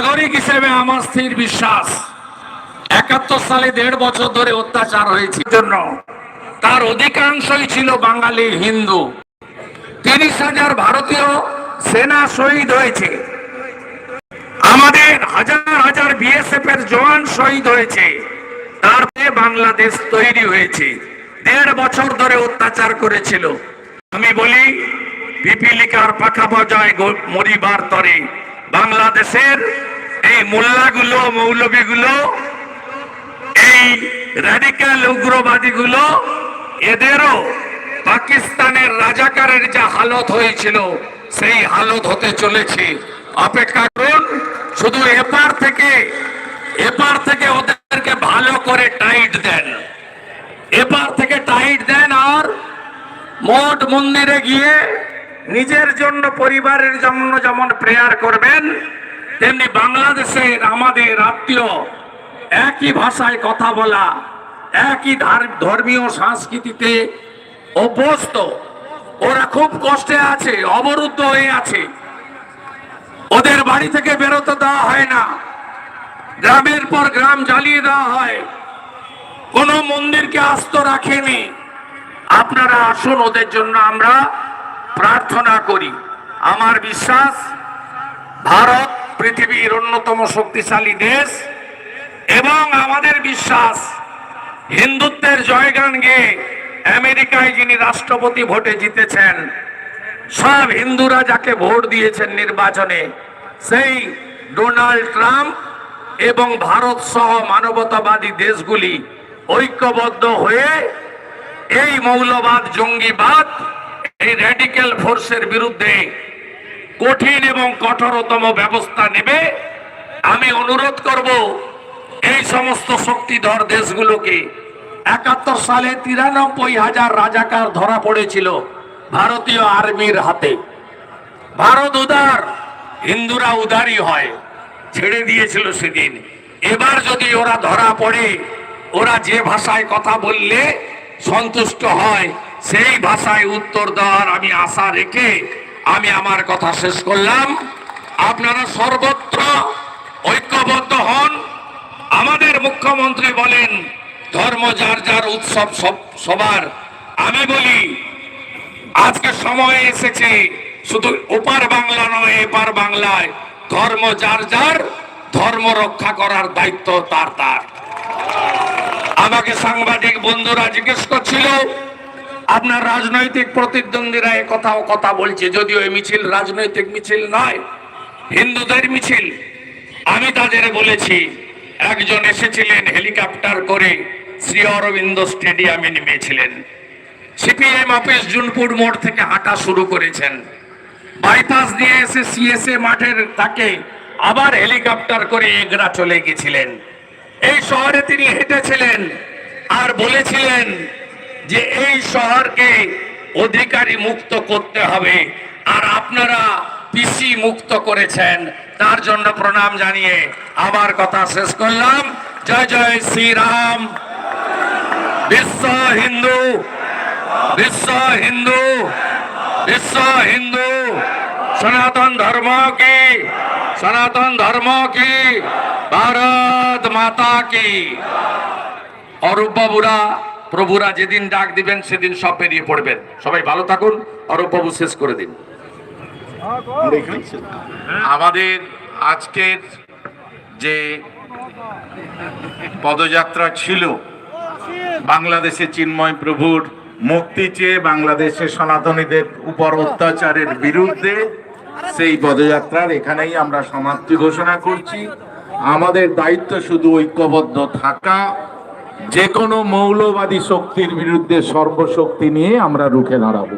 নাগরিক হিসেবে আমার স্থির বিশ্বাস। একাত্তর সালে দেড় বছর ধরে অত্যাচার হয়েছে। জন্য। তার অধিকাংশই ছিল বাঙালি হিন্দু। তিরিশ হাজার ভারতীয় সেনা শহীদ হয়েছে। আমাদের হাজার হাজার বিএসএফ এর জওয়ান শহীদ হয়েছে। তারপরে বাংলাদেশ তৈরি হয়েছে। দেড় বছর ধরে অত্যাচার করেছিল। আমি বলি পিপিলিকার পাখা বজায় মরিবার তরে বাংলাদেশের এই মোল্লাগুলো মৌলবীগুলো এই র্যাডিক্যাল উগ্রবাদীগুলো, এদেরও পাকিস্তানের রাজাকারের যা হালত হয়েছিল, সেই হালত হতে চলেছে। অপেক্ষা করুন, শুধু এপার থেকে এপার থেকে ওদেরকে ভালো করে টাইট দেন। এপার থেকে টাইট দেন আর মঠ মন্দিরে গিয়ে নিজের জন্য পরিবারের জন্য যেমন প্রেয়ার করবেন তেমনি বাংলাদেশের আমাদের আত্মীয় একই ভাষায় কথা বলা, একই ধার- ধর্মীয় সংস্কৃতিতে অভ্যস্ত। ওরা খুব কষ্টে আছে, অবরুদ্ধ হয়ে আছে। ওদের বাড়ি থেকে বেরোতে দেওয়া হয় না। গ্রামের পর গ্রাম জ্বালিয়ে দেওয়া হয়। কোনো মন্দিরকে আস্ত রাখেনি। আপনারা আসুন, ওদের জন্য আমরা প্রার্থনা করি। আমার বিশ্বাস, ভারত পৃথিবীর অন্যতম শক্তিশালী দেশ এবং আমাদের বিশ্বাস, হিন্দুত্বের জয়গান গেয়ে আমেরিকায় যিনি রাষ্ট্রপতি ভোটে জিতেছেন, সব হিন্দুরা যাকে ভোট দিয়েছেন নির্বাচনে, সেই ডোনাল্ড ট্রাম্প এবং ভারত সহ মানবতাবাদী দেশগুলি ঐক্যবদ্ধ হয়ে এই মৌলবাদ, জঙ্গিবাদ, এই র্যাডিক্যাল ফোর্সের বিরুদ্ধে কঠিন এবং কঠোরতম ব্যবস্থা নেবে। আমি অনুরোধ করব এই সমস্ত শক্তিধর দেশগুলোকে। একাত্তর সালে তিরানব্বই হাজার রাজাকার ধরা পড়েছিল ভারতীয় আর্মির হাতে। ভারত উদার, হিন্দুরা উদারই হয়, ছেড়ে দিয়েছিল সেদিন। এবার যদি ওরা ধরা পড়ে, ওরা যে ভাষায় কথা বললে সন্তুষ্ট হয়, সেই ভাষায় উত্তর দেওয়ার আমি আশা রেখে আমি আমার কথা শেষ করলাম। আপনারা সর্বত্র ঐক্যবদ্ধ হন। আমাদের মুখ্যমন্ত্রী বলেন, ধর্ম যার যার উৎসব সব- সবার। আমি বলি, আজকে সময় এসেছে, শুধু ওপার বাংলা নয়, এপার বাংলায়। ধর্ম যার যার, ধর্ম রক্ষা করার দায়িত্ব তার তার। আমাকে সাংবাদিক বন্ধুরা জিজ্ঞেস করছিল আপনার রাজনৈতিক প্রতিদ্বন্দ্বীরা এ কথাও কথা বলছে, যদিও এই মিছিল রাজনৈতিক মিছিল নয়, হিন্দুদের মিছিল। আমি তাদের বলেছি, একজন এসেছিলেন হেলিকপ্টার করে শ্রী অরবিন্দ স্টেডিয়ামে নেমেছিলেন। সিপিএম অফিস জুনপুর মোড় থেকে হাঁটা শুরু করেছেন। বাইপাস দিয়ে এসে সিএসএ মাঠের তাকে আবার হেলিকপ্টার করে এগরা চলে গেছিলেন। এই শহরে তিনি হেঁটেছিলেন আর বলেছিলেন যে এই শহরকে অধিকারী মুক্ত করতে হবে। আর আপনারা পিসি মুক্ত করেছেন। তার জন্য প্রণাম জানিয়ে আবার কথা শেষ করলাম। জয় জয় শ্রীরাম বিশ্ব হিন্দু। বিশ্ব হিন্দু। বিশ্ব হিন্দু। সনাতন ধর্ম কি? সনাতন ধর্ম কি? ভারত মাতা কি? অরূপ বাবুরা প্রভুরা যেদিন ডাক দিবেন, সেদিন সব পেরিয়ে পড়বেন। সবাই ভালো থাকুন অরূপ বাবু শেষ করে দিন। আমাদের আজকের যে পদযাত্রা ছিল, বাংলাদেশে চিন্ময় প্রভুর মুক্তি চেয়ে বাংলাদেশে সনাতনীদের উপর অত্যাচারের বিরুদ্ধে সেই পদযাত্রার এখানেই আমরা সমাপ্তি ঘোষণা করছি। আমাদের দায়িত্ব শুধু ঐক্যবদ্ধ থাকা যে কোনো মৌলবাদী শক্তির বিরুদ্ধে সর্বশক্তি নিয়ে আমরা রুখে দাঁড়াবো।